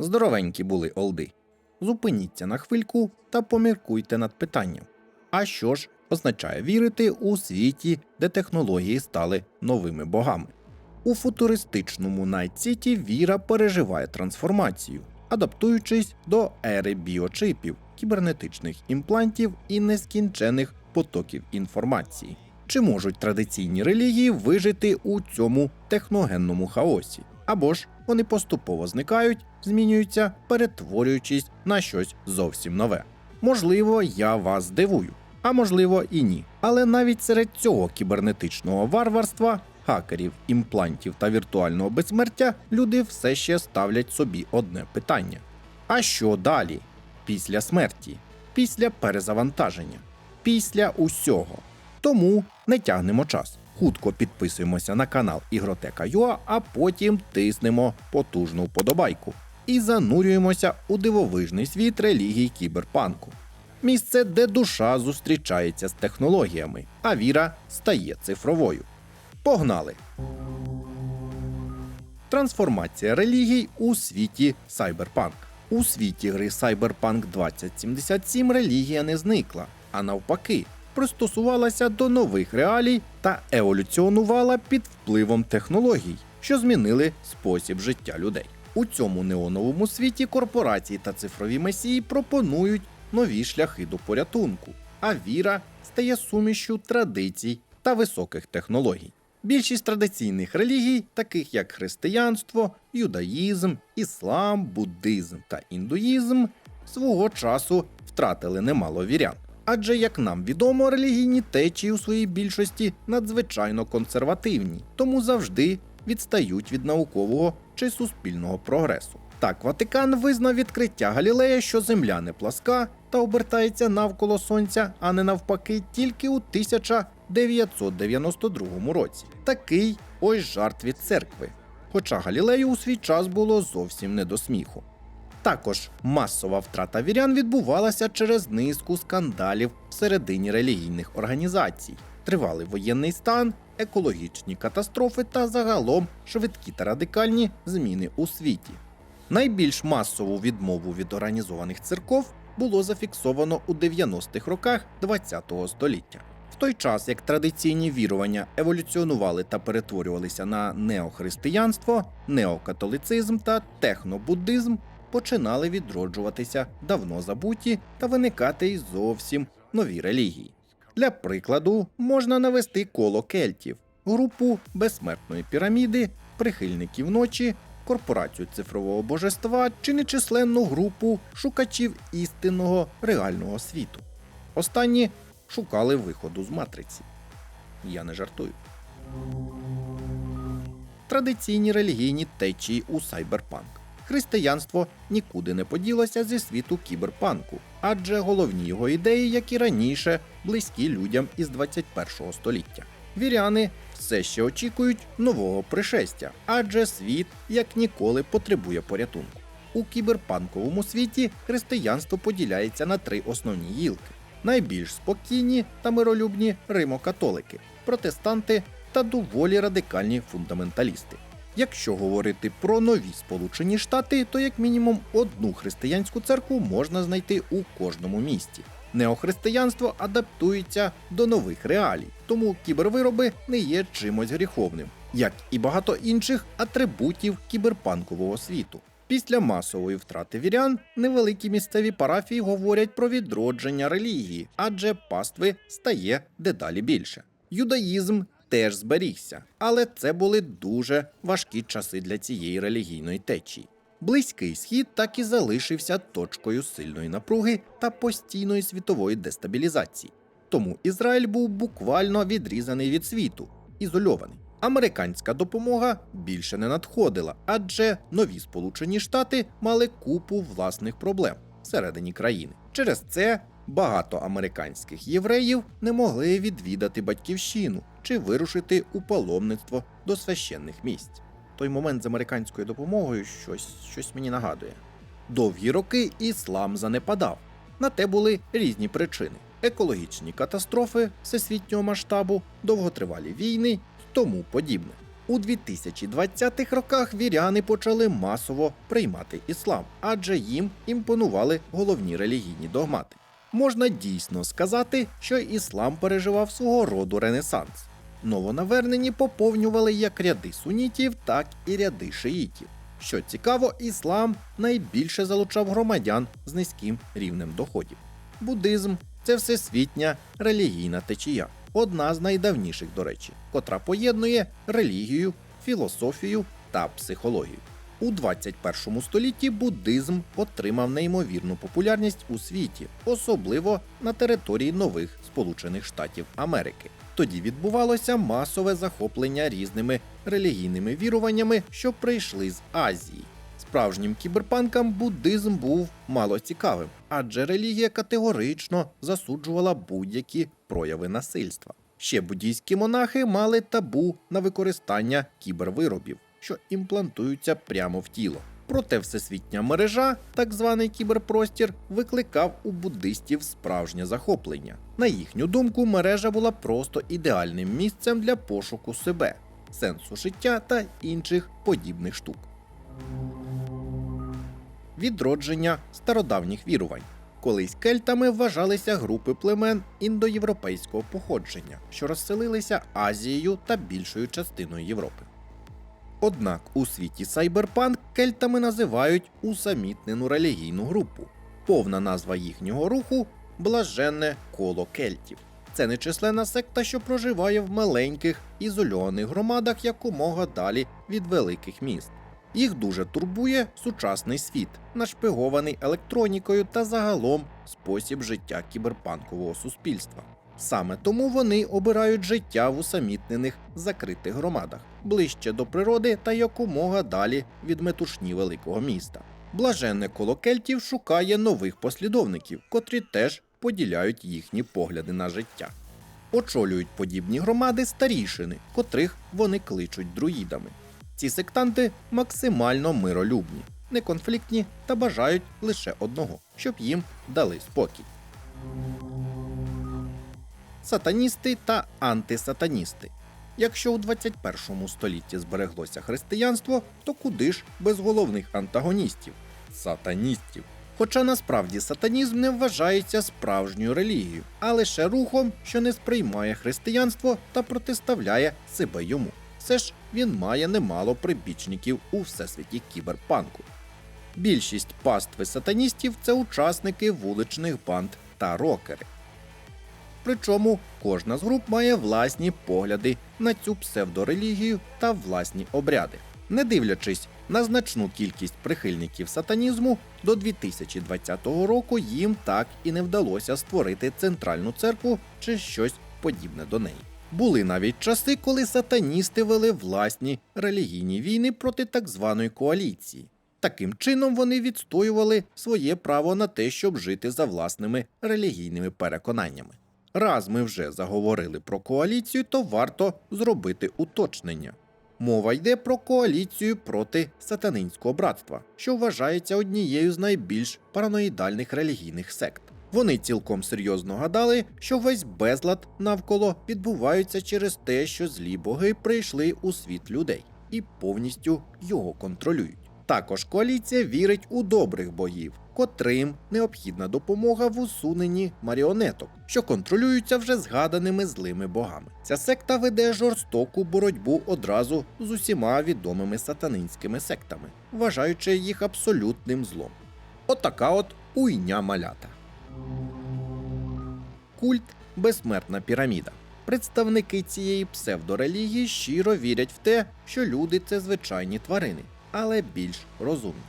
Здоровенькі були олди. Зупиніться на хвильку та поміркуйте над питанням. А що ж означає вірити у світі, де технології стали новими богами? У футуристичному Найт-Сіті віра переживає трансформацію, адаптуючись до ери біочипів, кібернетичних імплантів і нескінчених потоків інформації. Чи можуть традиційні релігії вижити у цьому техногенному хаосі? Або ж вони поступово зникають, змінюються, перетворюючись на щось зовсім нове. Можливо, я вас здивую, а можливо і ні. Але навіть серед цього кібернетичного варварства, хакерів, імплантів та віртуального безсмертя люди все ще ставлять собі одне питання: а що далі? Після смерті, після перезавантаження, після усього. Тому не тягнемо час. Хутко підписуємося на канал Ігротека.ua, а потім тиснемо потужну вподобайку і занурюємося у дивовижний світ релігій кіберпанку. Місце, де душа зустрічається з технологіями, а віра стає цифровою. Погнали! Трансформація релігій у світі Cyberpunk. У світі гри Cyberpunk 2077 релігія не зникла, а навпаки, пристосувалася до нових реалій та еволюціонувала під впливом технологій, що змінили спосіб життя людей. У цьому неоновому світі корпорації та цифрові месії пропонують нові шляхи до порятунку, а віра стає сумішю традицій та високих технологій. Більшість традиційних релігій, таких як християнство, юдаїзм, іслам, буддизм та індуїзм, свого часу втратили немало вірян. Адже, як нам відомо, релігійні течії у своїй більшості надзвичайно консервативні, тому завжди відстають від наукового чи суспільного прогресу. Так, Ватикан визнав відкриття Галілея, що Земля не пласка та обертається навколо Сонця, а не навпаки, тільки у 1992 році. Такий ось жарт від церкви. Хоча Галілею у свій час було зовсім не до сміху. Також масова втрата вірян відбувалася через низку скандалів всередині релігійних організацій, тривалий воєнний стан, екологічні катастрофи та загалом швидкі та радикальні зміни у світі. Найбільш масову відмову від організованих церков було зафіксовано у 90-х роках ХХ століття. В той час як традиційні вірування еволюціонували та перетворювалися на неохристиянство, неокатолицизм та технобуддизм, починали відроджуватися давно забуті та виникати й зовсім нові релігії. Для прикладу можна навести коло кельтів, групу безсмертної піраміди, прихильників ночі, корпорацію цифрового божества чи нечисленну групу шукачів істинного реального світу. Останні шукали виходу з матриці. Я не жартую. Традиційні релігійні течії у Сайберпанк. Християнство нікуди не поділося зі світу кіберпанку, адже головні його ідеї, як і раніше, близькі людям із 21 століття. Віряни все ще очікують нового пришестя, адже світ як ніколи потребує порятунку. У кіберпанковому світі християнство поділяється на три основні гілки: найбільш спокійні та миролюбні римокатолики, протестанти та доволі радикальні фундаменталісти. Якщо говорити про нові Сполучені Штати, то як мінімум одну християнську церкву можна знайти у кожному місті. Неохристиянство адаптується до нових реалій, тому кібервироби не є чимось гріховним, як і багато інших атрибутів кіберпанкового світу. Після масової втрати вірян невеликі місцеві парафії говорять про відродження релігії, адже пастви стає дедалі більше. Юдаїзм теж зберігся, але це були дуже важкі часи для цієї релігійної течії. Близький схід так і залишився точкою сильної напруги та постійної світової дестабілізації. Тому Ізраїль був буквально відрізаний від світу, ізольований. Американська допомога більше не надходила, адже нові Сполучені Штати мали купу власних проблем всередині країни. Через це багато американських євреїв не могли відвідати батьківщину чи вирушити у паломництво до священних місць. Той момент з американською допомогою щось, щось мені нагадує. Довгі роки іслам занепадав. На те були різні причини: екологічні катастрофи всесвітнього масштабу, довготривалі війни і тому подібне. У 2020-х роках віряни почали масово приймати іслам, адже їм імпонували головні релігійні догмати. Можна дійсно сказати, що іслам переживав свого роду ренесанс. Новонавернені поповнювали як ряди сунітів, так і ряди шиїтів. Що цікаво, іслам найбільше залучав громадян з низьким рівнем доходів. Буддизм це всесвітня релігійна течія, одна з найдавніших, до речі, котра поєднує релігію, філософію та психологію. У 21 столітті буддизм отримав неймовірну популярність у світі, особливо на території нових Сполучених Штатів Америки. Тоді відбувалося масове захоплення різними релігійними віруваннями, що прийшли з Азії. Справжнім кіберпанкам буддизм був мало цікавим, адже релігія категорично засуджувала будь-які прояви насильства. Ще буддійські монахи мали табу на використання кібервиробів, що імплантуються прямо в тіло. Проте всесвітня мережа, так званий кіберпростір, викликав у буддистів справжнє захоплення. На їхню думку, мережа була просто ідеальним місцем для пошуку себе, сенсу життя та інших подібних штук. Відродження стародавніх вірувань. Колись кельтами вважалися групи племен індоєвропейського походження, що розселилися Азією та більшою частиною Європи. Однак у світі Сайберпанк кельтами називають усамітнену релігійну групу. Повна назва їхнього руху блаженне коло кельтів. Це нечисленна секта, що проживає в маленьких ізольованих громадах якомога далі від великих міст. Їх дуже турбує сучасний світ, нашпигований електронікою та загалом спосіб життя кіберпанкового суспільства. Саме тому вони обирають життя в усамітнених закритих громадах, ближче до природи та якомога далі від метушні великого міста. Блаженне коло кельтів шукає нових послідовників, котрі теж поділяють їхні погляди на життя. Очолюють подібні громади старішини, котрих вони кличуть друїдами. Ці сектанти максимально миролюбні, неконфліктні та бажають лише одного, щоб їм дали спокій. Сатаністи та антисатаністи. Якщо у 21 столітті збереглося християнство, то куди ж без головних антагоністів сатаністів. Хоча насправді сатанізм не вважається справжньою релігією, а лише рухом, що не сприймає християнство та протиставляє себе йому. Все ж він має немало прибічників у всесвіті кіберпанку. Більшість пастви сатаністів це учасники вуличних банд та рокери. Причому кожна з груп має власні погляди на цю псевдорелігію та власні обряди. Не дивлячись на значну кількість прихильників сатанізму, до 2020 року їм так і не вдалося створити центральну церкву чи щось подібне до неї. Були навіть часи, коли сатаністи вели власні релігійні війни проти так званої коаліції. Таким чином вони відстоювали своє право на те, щоб жити за власними релігійними переконаннями. Раз ми вже заговорили про коаліцію, то варто зробити уточнення. Мова йде про коаліцію проти сатанинського братства, що вважається однією з найбільш параноїдальних релігійних сект. Вони цілком серйозно гадали, що весь безлад навколо відбувається через те, що злі боги прийшли у світ людей і повністю його контролюють. Також коаліція вірить у добрих богів, котрим необхідна допомога в усуненні маріонеток, що контролюються вже згаданими злими богами. Ця секта веде жорстоку боротьбу одразу з усіма відомими сатанинськими сектами, вважаючи їх абсолютним злом. Отака от уйня малята. Культ безсмертна піраміда. Представники цієї псевдорелігії щиро вірять в те, що люди це звичайні тварини, але більш розумні.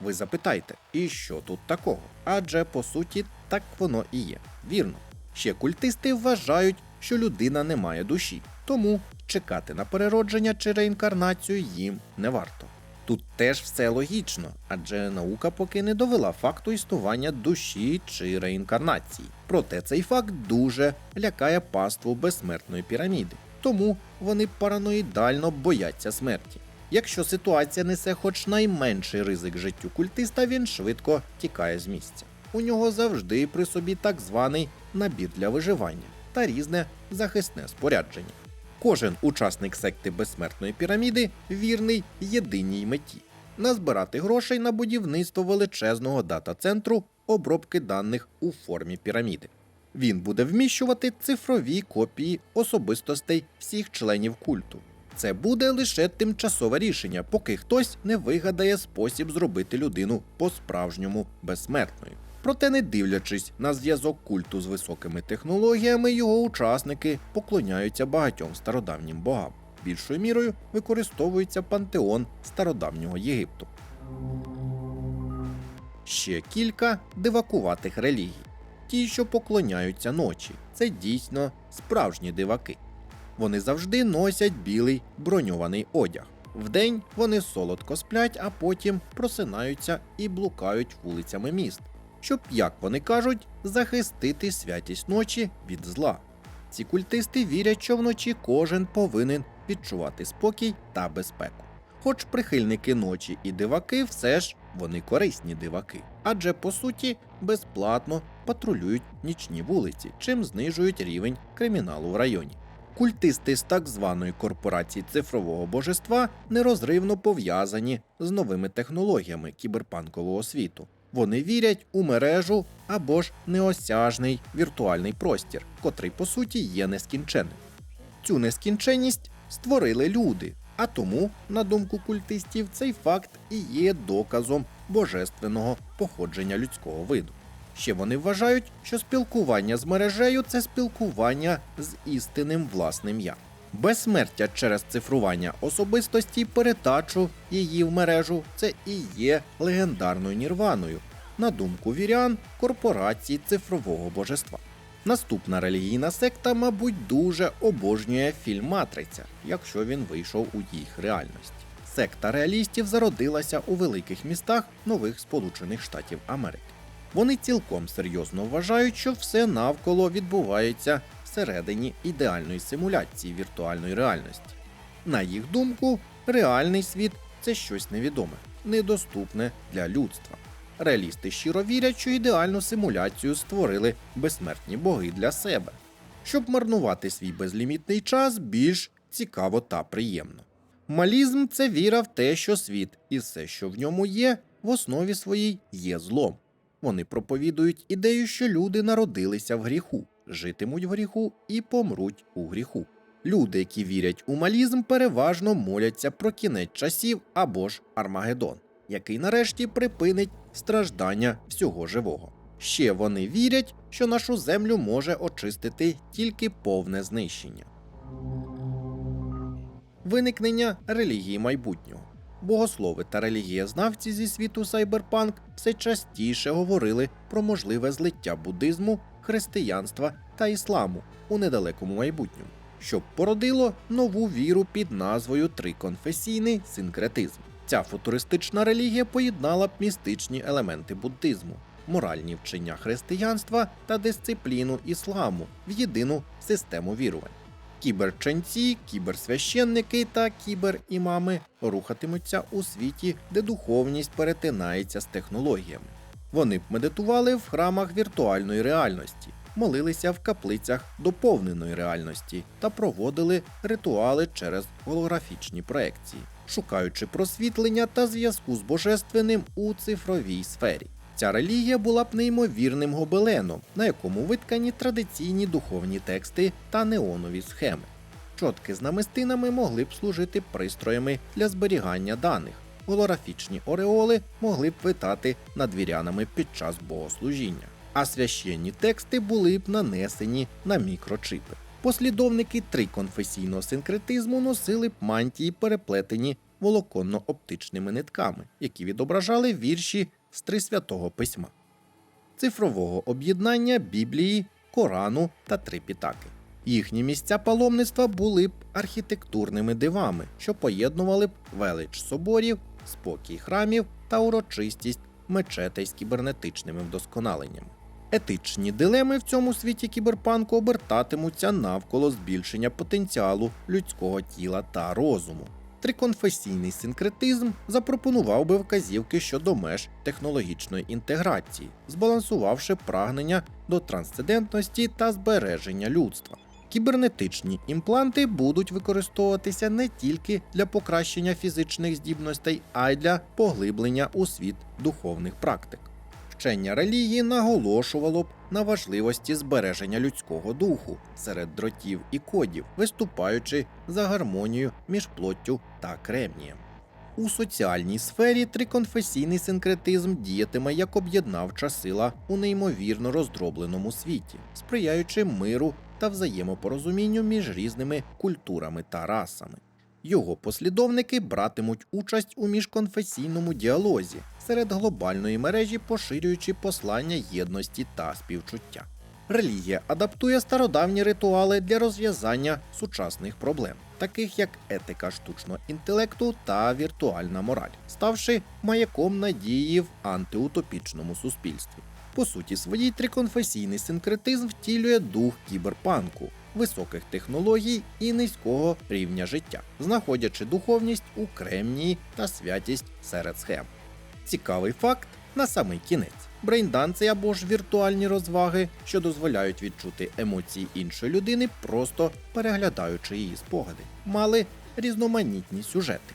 Ви запитайте, і що тут такого? Адже по суті так воно і є. Вірно. Ще культисти вважають, що людина не має душі, тому чекати на переродження чи реінкарнацію їм не варто. Тут теж все логічно, адже наука поки не довела факту існування душі чи реінкарнації. Проте цей факт дуже лякає паству безсмертної піраміди, тому вони параноїдально бояться смерті. Якщо ситуація несе хоч найменший ризик життю культиста, він швидко тікає з місця. У нього завжди при собі так званий набір для виживання та різне захисне спорядження. Кожен учасник секти безсмертної піраміди вірний єдиній меті назбирати грошей на будівництво величезного дата-центру обробки даних у формі піраміди. Він буде вміщувати цифрові копії особистостей всіх членів культу. Це буде лише тимчасове рішення, поки хтось не вигадає спосіб зробити людину по-справжньому безсмертною. Проте, не дивлячись на зв'язок культу з високими технологіями, його учасники поклоняються багатьом стародавнім богам. Більшою мірою використовується пантеон стародавнього Єгипту. Ще кілька дивакуватих релігій. Ті, що поклоняються ночі, це дійсно справжні диваки. Вони завжди носять білий броньований одяг. Вдень вони солодко сплять, а потім просинаються і блукають вулицями міст, щоб, як вони кажуть, захистити святість ночі від зла. Ці культисти вірять, що вночі кожен повинен відчувати спокій та безпеку. Хоч прихильники ночі і диваки, все ж вони корисні диваки, адже по суті безплатно патрулюють нічні вулиці, чим знижують рівень криміналу в районі. Культисти з так званої корпорації цифрового божества нерозривно пов'язані з новими технологіями кіберпанкового світу. Вони вірять у мережу або ж неосяжний віртуальний простір, котрий по суті є нескінченним. Цю нескінченність створили люди, а тому, на думку культистів, цей факт і є доказом божественного походження людського виду. Ще вони вважають, що спілкування з мережею це спілкування з істинним власним я. Безсмертя через цифрування особистості, передачу її в мережу це і є легендарною нірваною, на думку вірян корпорації цифрового божества. Наступна релігійна секта, мабуть, дуже обожнює фільм Матриця, якщо він вийшов у їх реальності. Секта реалістів зародилася у великих містах нових Сполучених Штатів Америки. Вони цілком серйозно вважають, що все навколо відбувається всередині ідеальної симуляції віртуальної реальності. На їх думку, реальний світ це щось невідоме, недоступне для людства. Реалісти щиро вірять, що ідеальну симуляцію створили безсмертні боги для себе, щоб марнувати свій безлімітний час більш цікаво та приємно. Малізм це віра в те, що світ і все, що в ньому є, в основі своїй є злом. Вони проповідують ідею, що люди народилися в гріху, житимуть в гріху і помруть у гріху. Люди, які вірять у малізм, переважно моляться про кінець часів або ж Армагеддон, який нарешті припинить страждання всього живого. Ще вони вірять, що нашу землю може очистити тільки повне знищення. Виникнення релігії майбутнього. Богослови та релігієзнавці зі світу Сайберпанк все частіше говорили про можливе злиття буддизму, християнства та ісламу у недалекому майбутньому, що породило нову віру під назвою триконфесійний синкретизм. Ця футуристична релігія поєднала б містичні елементи буддизму, моральні вчення християнства та дисципліну ісламу в єдину систему вірувань. Кіберченці, кіберсвященники та кіберімами рухатимуться у світі, де духовність перетинається з технологіями. Вони б медитували в храмах віртуальної реальності, молилися в каплицях доповненої реальності та проводили ритуали через голографічні проекції, шукаючи просвітлення та зв'язку з божественним у цифровій сфері. Ця релігія була б неймовірним гобеленом, на якому виткані традиційні духовні тексти та неонові схеми. Чотки з намистинами могли б служити пристроями для зберігання даних. Голографічні ореоли могли б витати над вірянами під час богослужіння, а священні тексти були б нанесені на мікрочипи. Послідовники триконфесійного синкретизму носили б мантії, переплетені волоконно-оптичними нитками, які відображали вірші з Трисвятого письма, цифрового об'єднання Біблії, Корану та Трипітаки. Їхні місця паломництва були б архітектурними дивами, що поєднували б велич соборів, спокій храмів та урочистість мечетей з кібернетичними вдосконаленнями. Етичні дилеми в цьому світі кіберпанку обертатимуться навколо збільшення потенціалу людського тіла та розуму. Триконфесійний синкретизм запропонував би вказівки щодо меж технологічної інтеграції, збалансувавши прагнення до трансцендентності та збереження людства. Кібернетичні імпланти будуть використовуватися не тільки для покращення фізичних здібностей, а й для поглиблення у світ духовних практик. Вчення релігії наголошувало б на важливості збереження людського духу серед дротів і кодів, виступаючи за гармонію між плоттю та кремнієм. У соціальній сфері триконфесійний синкретизм діятиме як об'єднавча сила у неймовірно роздробленому світі, сприяючи миру та взаємопорозумінню між різними культурами та расами. Його послідовники братимуть участь у міжконфесійному діалозі серед глобальної мережі, поширюючи послання єдності та співчуття. Релігія адаптує стародавні ритуали для розв'язання сучасних проблем, таких як етика штучного інтелекту та віртуальна мораль, ставши маяком надії в антиутопічному суспільстві. По суті своїй триконфесійний синкретизм втілює дух кіберпанку, високих технологій і низького рівня життя, знаходячи духовність у кремнії та святість серед схем. Цікавий факт на самий кінець. Брейнданси або ж віртуальні розваги, що дозволяють відчути емоції іншої людини, просто переглядаючи її спогади, мали різноманітні сюжети.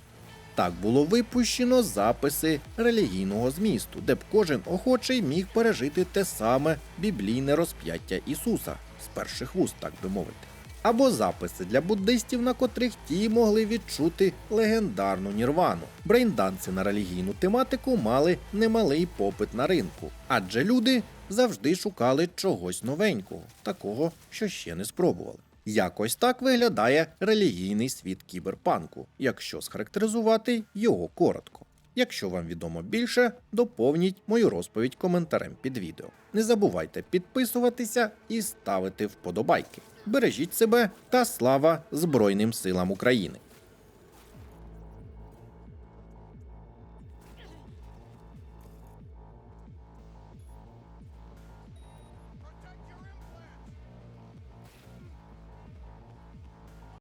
Так було випущено записи релігійного змісту, де б кожен охочий міг пережити те саме біблійне розп'яття Ісуса перших вуст, так би мовити. Або записи для буддистів, на котрих ті могли відчути легендарну нірвану. Брейнданси на релігійну тематику мали немалий попит на ринку, адже люди завжди шукали чогось новенького, такого, що ще не спробували. Якось так виглядає релігійний світ кіберпанку, якщо схарактеризувати його коротко. Якщо вам відомо більше, доповніть мою розповідь коментарем під відео. Не забувайте підписуватися і ставити вподобайки. Бережіть себе та слава Збройним силам України!